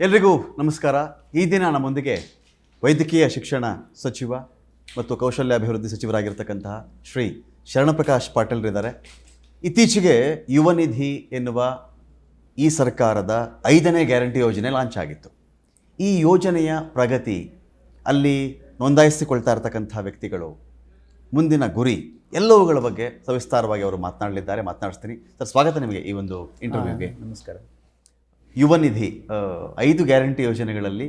ಎಲ್ರಿಗೂ ನಮಸ್ಕಾರ. ಈ ದಿನ ನಮ್ಮೊಂದಿಗೆ ವೈದ್ಯಕೀಯ ಶಿಕ್ಷಣ ಸಚಿವ ಮತ್ತು ಕೌಶಲ್ಯಾಭಿವೃದ್ಧಿ ಸಚಿವರಾಗಿರ್ತಕ್ಕಂತಹ ಶ್ರೀ ಶರಣಪ್ರಕಾಶ್ ಪಾಟೀಲ್ರಿದ್ದಾರೆ ಇತ್ತೀಚೆಗೆ ಯುವ ನಿಧಿ ಎನ್ನುವ ಈ ಸರ್ಕಾರದ ಐದನೇ ಗ್ಯಾರಂಟಿ ಯೋಜನೆ ಲಾಂಚ್ ಆಗಿತ್ತು. ಈ ಯೋಜನೆಯ ಪ್ರಗತಿ ಅಲ್ಲಿ ನೋಂದಾಯಿಸಿಕೊಳ್ತಾ ಇರತಕ್ಕಂಥ ವ್ಯಕ್ತಿಗಳು ಮುಂದಿನ ಗುರಿ ಎಲ್ಲವುಗಳ ಬಗ್ಗೆ ಸವಿಸ್ತಾರವಾಗಿ ಅವರು ಮಾತನಾಡಲಿದ್ದಾರೆ. ಮಾತನಾಡಿಸ್ತೀನಿ. ಸರ್ ಸ್ವಾಗತ ನಿಮಗೆ ಈ ಒಂದು ಇಂಟರ್ವ್ಯೂಗೆ. ನಮಸ್ಕಾರ. ಯುವ ನಿಧಿ ಐದು ಗ್ಯಾರಂಟಿ ಯೋಜನೆಗಳಲ್ಲಿ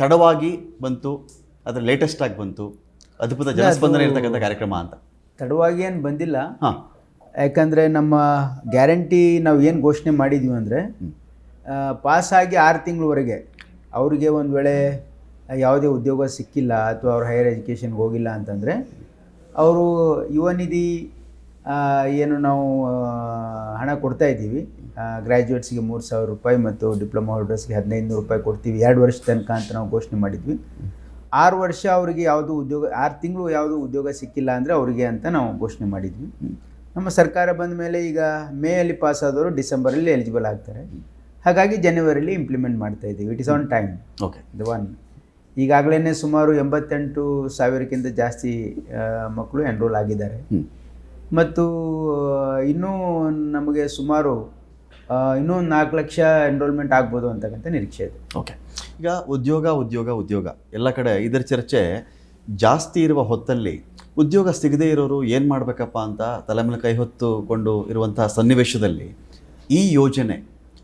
ತಡವಾಗಿ ಬಂತು ಅದರ ಲೇಟೆಸ್ಟ್ ಆಗಿ ಬಂತು ಅದ್ಭುತ ಜನಸ್ಪಂದನೆ ಇರತಕ್ಕಂಥ ಕಾರ್ಯಕ್ರಮ ಅಂತ. ತಡವಾಗಿ ಏನು ಬಂದಿಲ್ಲ. ಹಾಂ. ಯಾಕಂದರೆ ನಮ್ಮ ಗ್ಯಾರಂಟಿ ನಾವು ಏನು ಘೋಷಣೆ ಮಾಡಿದ್ವಿ ಅಂದರೆ ಪಾಸಾಗಿ ಆರು ತಿಂಗಳವರೆಗೆ ಅವರಿಗೆ ಒಂದು ವೇಳೆ ಯಾವುದೇ ಉದ್ಯೋಗ ಸಿಕ್ಕಿಲ್ಲ ಅಥವಾ ಅವ್ರು ಹೈಯರ್ ಎಜುಕೇಷನ್ಗೆ ಹೋಗಿಲ್ಲ ಅಂತಂದರೆ ಅವರು ಯುವ ನಿಧಿ ಏನು ನಾವು ಹಣ ಕೊಡ್ತಾ ಇದ್ದೀವಿ. ಗ್ರ್ಯಾಜುಯೇಟ್ಸ್ಗೆ ಮೂರು ಸಾವಿರ ರೂಪಾಯಿ ಮತ್ತು ಡಿಪ್ಲೊಮಾ ಹೋಲ್ಡರ್ಸ್ಗೆ ಹದಿನೈದು ನೂರು ರೂಪಾಯಿ ಕೊಡ್ತೀವಿ. ಎರಡು ವರ್ಷ ತನಕ ಅಂತ ನಾವು ಘೋಷಣೆ ಮಾಡಿದ್ವಿ. ಆರು ವರ್ಷ ಅವರಿಗೆ ಯಾವುದು ಉದ್ಯೋಗ ಆರು ತಿಂಗಳು ಯಾವುದು ಉದ್ಯೋಗ ಸಿಕ್ಕಿಲ್ಲ ಅಂದರೆ ಅವರಿಗೆ ಅಂತ ನಾವು ಘೋಷಣೆ ಮಾಡಿದ್ವಿ. ನಮ್ಮ ಸರ್ಕಾರ ಬಂದ ಮೇಲೆ ಈಗ ಮೇಯಲ್ಲಿ ಪಾಸ್ ಆದವರು ಡಿಸೆಂಬರಲ್ಲಿ ಎಲಿಜಿಬಲ್ ಆಗ್ತಾರೆ. ಹಾಗಾಗಿ ಜನವರಿಲಿ ಇಂಪ್ಲಿಮೆಂಟ್ ಮಾಡ್ತಾ ಇದ್ದೀವಿ. It is on time okay ಇದು ಒನ್ ಈಗಾಗಲೇ ಸುಮಾರು ಎಂಬತ್ತೆಂಟು ಸಾವಿರಕ್ಕಿಂತ ಜಾಸ್ತಿ ಮಕ್ಕಳು ಎನ್ರೋಲ್ ಆಗಿದ್ದಾರೆ. ಮತ್ತು ಇನ್ನೂ ನಮಗೆ ಸುಮಾರು ಇನ್ನೂ ನಾಲ್ಕು ಲಕ್ಷ ಎನ್ರೋಲ್ಮೆಂಟ್ ಆಗ್ಬೋದು ಅಂತಕ್ಕಂಥ ನಿರೀಕ್ಷೆ ಇದೆ. ಓಕೆ. ಈಗ ಉದ್ಯೋಗ ಉದ್ಯೋಗ ಉದ್ಯೋಗ, ಎಲ್ಲ ಕಡೆ ಇದರ ಚರ್ಚೆ ಜಾಸ್ತಿ ಇರುವ ಹೊತ್ತಲ್ಲಿ ಉದ್ಯೋಗ ಸಿಗದೇ ಇರೋರು ಏನು ಮಾಡಬೇಕಪ್ಪ ಅಂತ ತಲೆ ಮೇಲೆ ಕೈ ಹೊತ್ತುಕೊಂಡು ಇರುವಂತಹ ಸನ್ನಿವೇಶದಲ್ಲಿ ಈ ಯೋಜನೆ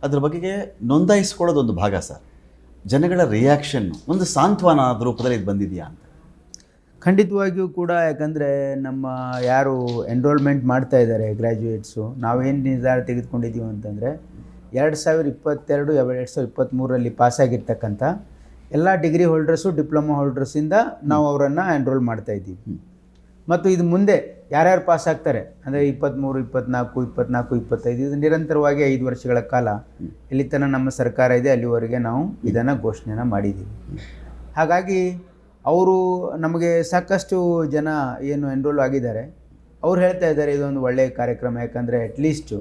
ಅದ್ರ ಬಗೆಗೆ ನೋಂದಾಯಿಸ್ಕೊಳ್ಳೋದೊಂದು ಭಾಗ ಸರ್. ಜನಗಳ ರಿಯಾಕ್ಷನ್ನು ಒಂದು ಸಾಂತ್ವನ ರೂಪದಲ್ಲಿ ಇದು ಬಂದಿದೆಯಾ ಅಂತ. ಖಂಡಿತವಾಗಿಯೂ ಕೂಡ ಯಾಕಂದರೆ ನಮ್ಮ ಯಾರು ಎನ್ರೋಲ್ಮೆಂಟ್ ಮಾಡ್ತಾ ಇದ್ದಾರೆ ಗ್ರ್ಯಾಜುಯೇಟ್ಸು ನಾವೇನು ನಿರ್ಧಾರ ತೆಗೆದುಕೊಂಡಿದ್ದೀವಿ ಅಂತಂದರೆ ಎರಡು ಸಾವಿರ ಇಪ್ಪತ್ತೆರಡು, ಎರಡು ಸಾವಿರ ಇಪ್ಪತ್ತ್ಮೂರರಲ್ಲಿ ಪಾಸಾಗಿರ್ತಕ್ಕಂಥ ಎಲ್ಲ ಡಿಗ್ರಿ ಹೋಲ್ಡರ್ಸು ಡಿಪ್ಲೊಮಾ ಹೋಲ್ಡರ್ಸಿಂದ ನಾವು ಅವರನ್ನು ಎನ್ರೋಲ್ ಮಾಡ್ತಾ ಇದ್ದೀವಿ. ಮತ್ತು ಇದು ಮುಂದೆ ಯಾರ್ಯಾರು ಪಾಸ್ ಆಗ್ತಾರೆ, ಅಂದರೆ ಇಪ್ಪತ್ತ್ಮೂರು ಇಪ್ಪತ್ನಾಲ್ಕು ಇಪ್ಪತ್ನಾಲ್ಕು, ಇಪ್ಪತ್ತೈದು, ಇದು ನಿರಂತರವಾಗಿ ಐದು ವರ್ಷಗಳ ಕಾಲ ಎಲ್ಲಿ ತನಕ ನಮ್ಮ ಸರ್ಕಾರ ಇದೆ, ಅಲ್ಲಿವರೆಗೆ ನಾವು ಇದನ್ನು ಘೋಷಣೆಯನ್ನು ಮಾಡಿದ್ದೀವಿ. ಹಾಗಾಗಿ ಅವರು ನಮಗೆ ಸಾಕಷ್ಟು ಜನ ಏನು ಎನ್ರೋಲ್ ಆಗಿದ್ದಾರೆ. ಅವ್ರು ಹೇಳ್ತಾ ಇದ್ದಾರೆ ಇದೊಂದು ಒಳ್ಳೆಯ ಕಾರ್ಯಕ್ರಮ ಯಾಕಂದರೆ ಅಟ್ಲೀಸ್ಟು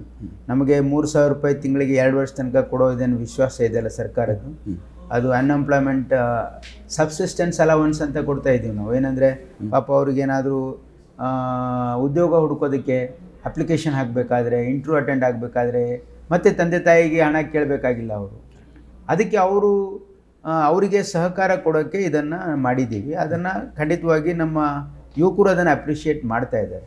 ನಮಗೆ ಮೂರು ಸಾವಿರ ರೂಪಾಯಿ ತಿಂಗಳಿಗೆ ಎರಡು ವರ್ಷ ತನಕ ಕೊಡೋದೇನು ವಿಶ್ವಾಸ ಇದೆಯಲ್ಲ ಸರ್ಕಾರದ್ದು? ಅದು ಅನ್ಎಂಪ್ಲಾಯ್ಮೆಂಟ್ ಸಬ್ಸಿಸ್ಟೆನ್ಸ್ ಅಲವನ್ಸ್ ಅಂತ ಕೊಡ್ತಾ ಇದ್ದೀವಿ ನಾವು. ಏನಂದರೆ ಪಾಪ ಅವ್ರಿಗೇನಾದರೂ ಉದ್ಯೋಗ ಹುಡುಕೋದಕ್ಕೆ ಅಪ್ಲಿಕೇಶನ್ ಹಾಕಬೇಕಾದ್ರೆ ಇಂಟ್ರೂ ಅಟೆಂಡ್ ಆಗಬೇಕಾದ್ರೆ ಮತ್ತು ತಂದೆ ತಾಯಿಗೆ ಹಣ ಕೇಳಬೇಕಾಗಿಲ್ಲ ಅವರು. ಅದಕ್ಕೆ ಅವರು ಅವರಿಗೆ ಸಹಕಾರ ಕೊಡೋಕ್ಕೆ ಇದನ್ನು ಮಾಡಿದ್ದೀವಿ. ಅದನ್ನು ಖಂಡಿತವಾಗಿ ನಮ್ಮ ಯುವಕರು ಅದನ್ನು ಅಪ್ರಿಷಿಯೇಟ್ ಮಾಡ್ತಾ ಇದ್ದಾರೆ.